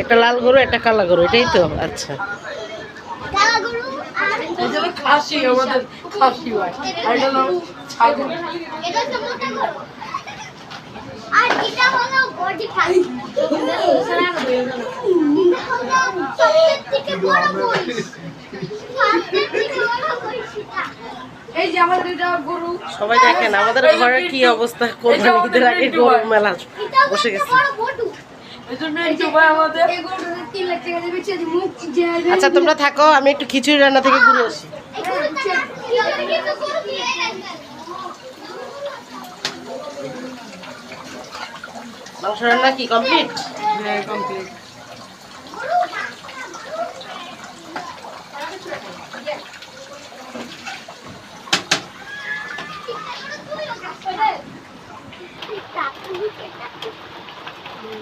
একটা লাল গরু একটা কালা গরু এটাই তো আচ্ছা। কালা খাসি আমাদের খাসি হয় আর এটা হলো ছাগল। এটা হচ্ছে মোটা গরু আর এটা হলো বডি খালি সবচেয়ে থেকে বড় মহিষ সবচেয়ে থেকে বড় মহিষ এটা এই যে আমাদের এটা গরু। সবাই দেখেন আমাদের ঘরের কি অবস্থা কোরবানি ঈদের আগে গরু মেলা বসে গেছে। আচ্ছা তোমরা থাকো আমি একটু খিচুড়ি রান্না থেকে ঘুরে আসি। মাংস রান্না কি কমপ্লিট হ্যাঁ কমপ্লিট এরা হাই আচ্ছা এই। আমাদের বাসায় বৃষ্টি পড়া উপলক্ষে গরু এই। খিচুড়ি, আলু দিয়ে ঝোল এই। রান্না হচ্ছে ফোন করে দাও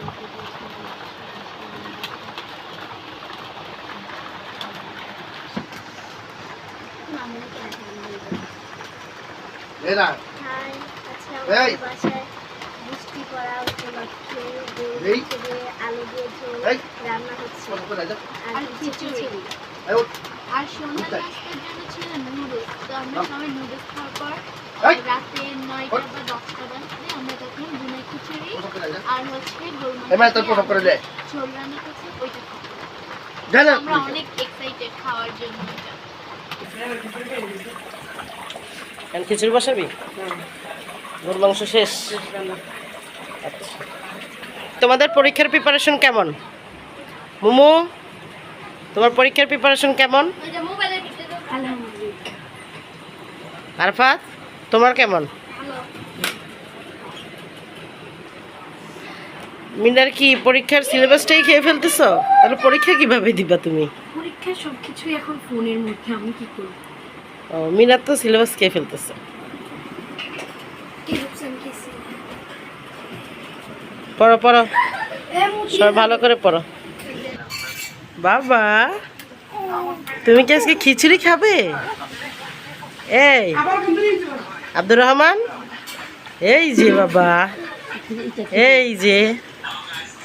আর সন্ধ্যা নাস্তার জন্য ছিল নুডলস। তো আমরা সবাই নুডলস খাওয়ার পর। রাতে নয়টা বা দশটা বুনা করে মানে তোর ফোন করে দে ঝোল রান্না করছে ওইটা জানো আমরা অনেক এক্সাইটেড খাওয়ার জন্য এটা। এখন খিচুড়ি বসাবি? গরুর মাংস শেষ? আচ্ছা। তোমাদের পরীক্ষার প্রিপারেশন কেমন? মোমো তোমার পরীক্ষার প্রিপারেশন কেমন? আরফাত তোমার কেমন? মিনার কি পরীক্ষার সিলেবাসটাই খেয়ে ফেলতেছো? তাহলে পরীক্ষা কীভাবে দিবা তুমি? পরীক্ষায় সবকিছুই এখন ফোনের মধ্যে আমি কি করব? ও মিনার তো সিলেবাস খেয়ে ফেলতেছে। পড়ো পড়ো। সবাই ভালো করে পড়ো। বাবা তুমি কি আজকে খিচুড়ি খাবে? এই আব্দুর রহমান? এই যে বাবা এই যে।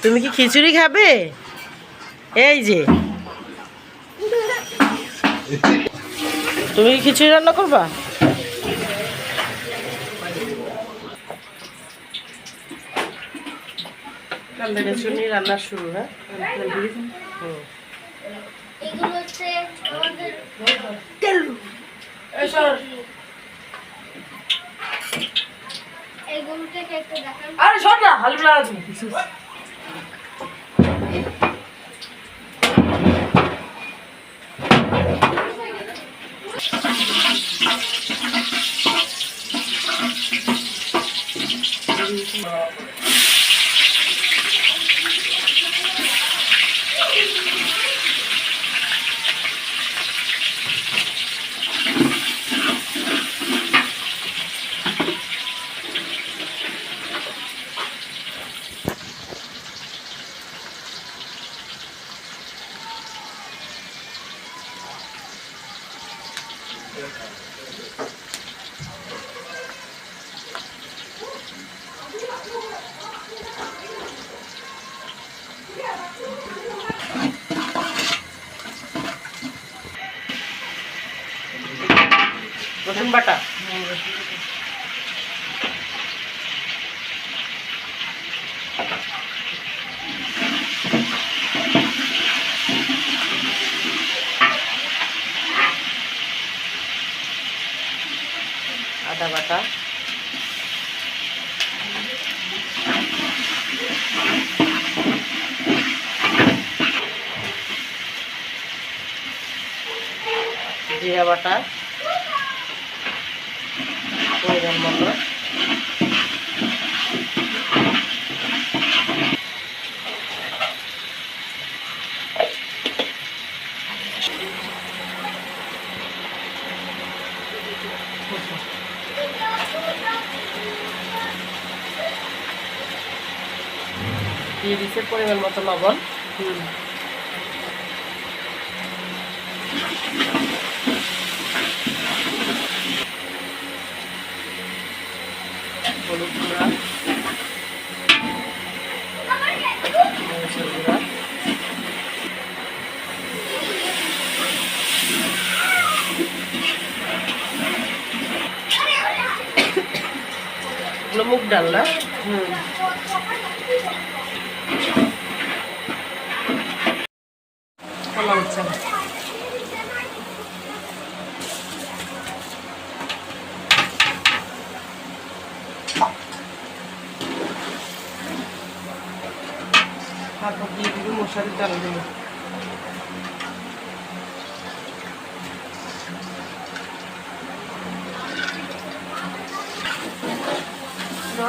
তুমি কি খিচুড়ি খাবে? এই যে। তুমি কি খিচুড়ি রান্না করবা? রান্না শুরু হ্যাঁ? হুম। এগুলো হচ্ছে আমাদের এই গরুটাকে একটা দেখান। আরে শোন না হালুলা আছে きます。রসুন বাটা আদা বাটা জিরা বাটা পরিমাণ মতো দিয়ে দিচ্ছে পরিমাণ মতো লবণ। এগুলো মুগ ডাল না? হুম। তারপর দিয়ে দিবি মশারি চাল দিবি। চাল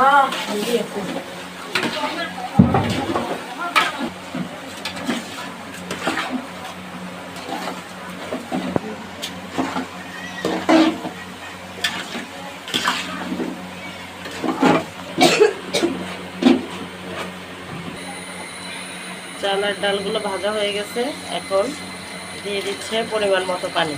আর ডালগুলো ভাজা হয়ে গেছে। এখন দিয়ে দিচ্ছে পরিমাণ মতো পানি।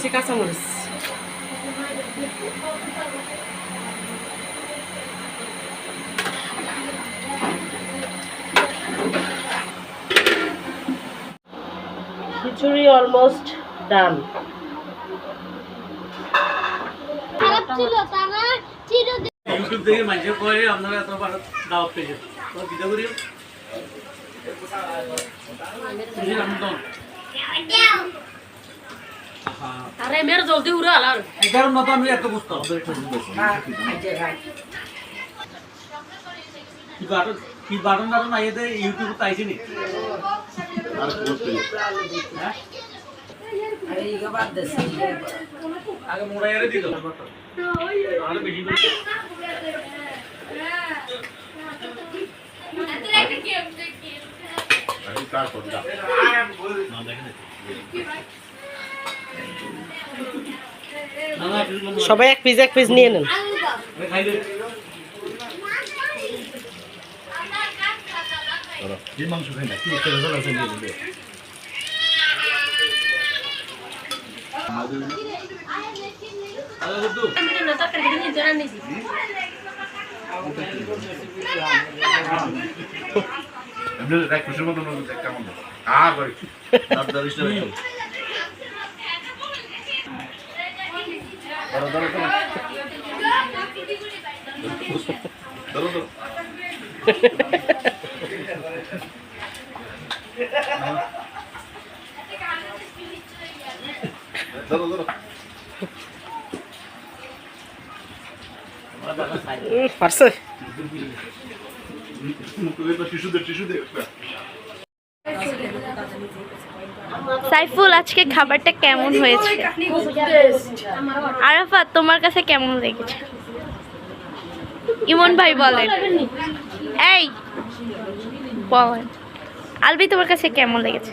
এখন দিয়ে দিচ্ছি কাঁচামরিচ খিচুড়ি অলমোস্ট ডান খারাপ ছিল ইউটিউব থেকে মানুষের পরে আপনারা এত বড় দাওয়াত পেয়েছেন। করি আরে মেরে জলদি উড়ে আলার। কারণ মতো আমি এত বুঝতাম কি বাটন কি বাটন বাটন আইতে ইউটিউব তাইছি নি? আর করতে হ্যাঁ? আগে মোড়াই আরে দিত আরে বেশি করে। আমি কার করতে না দেখেন না না কিছু মনে সবাই এক পিস এক পিস নিয়ে নেন। আলু ধরো ধরো ধরো ধরো ধরো ধরো ধরো উম, পারছে মুখে তো শিশুদের শিশুদের সাইফুল, আজকে খাবারটা কেমন হয়েছে? আরাফাত, তোমার কাছে কেমন লেগেছে? ইমন ভাই বলেন। এই, বলেন। আলবি, তোমার কাছে কেমন লেগেছে?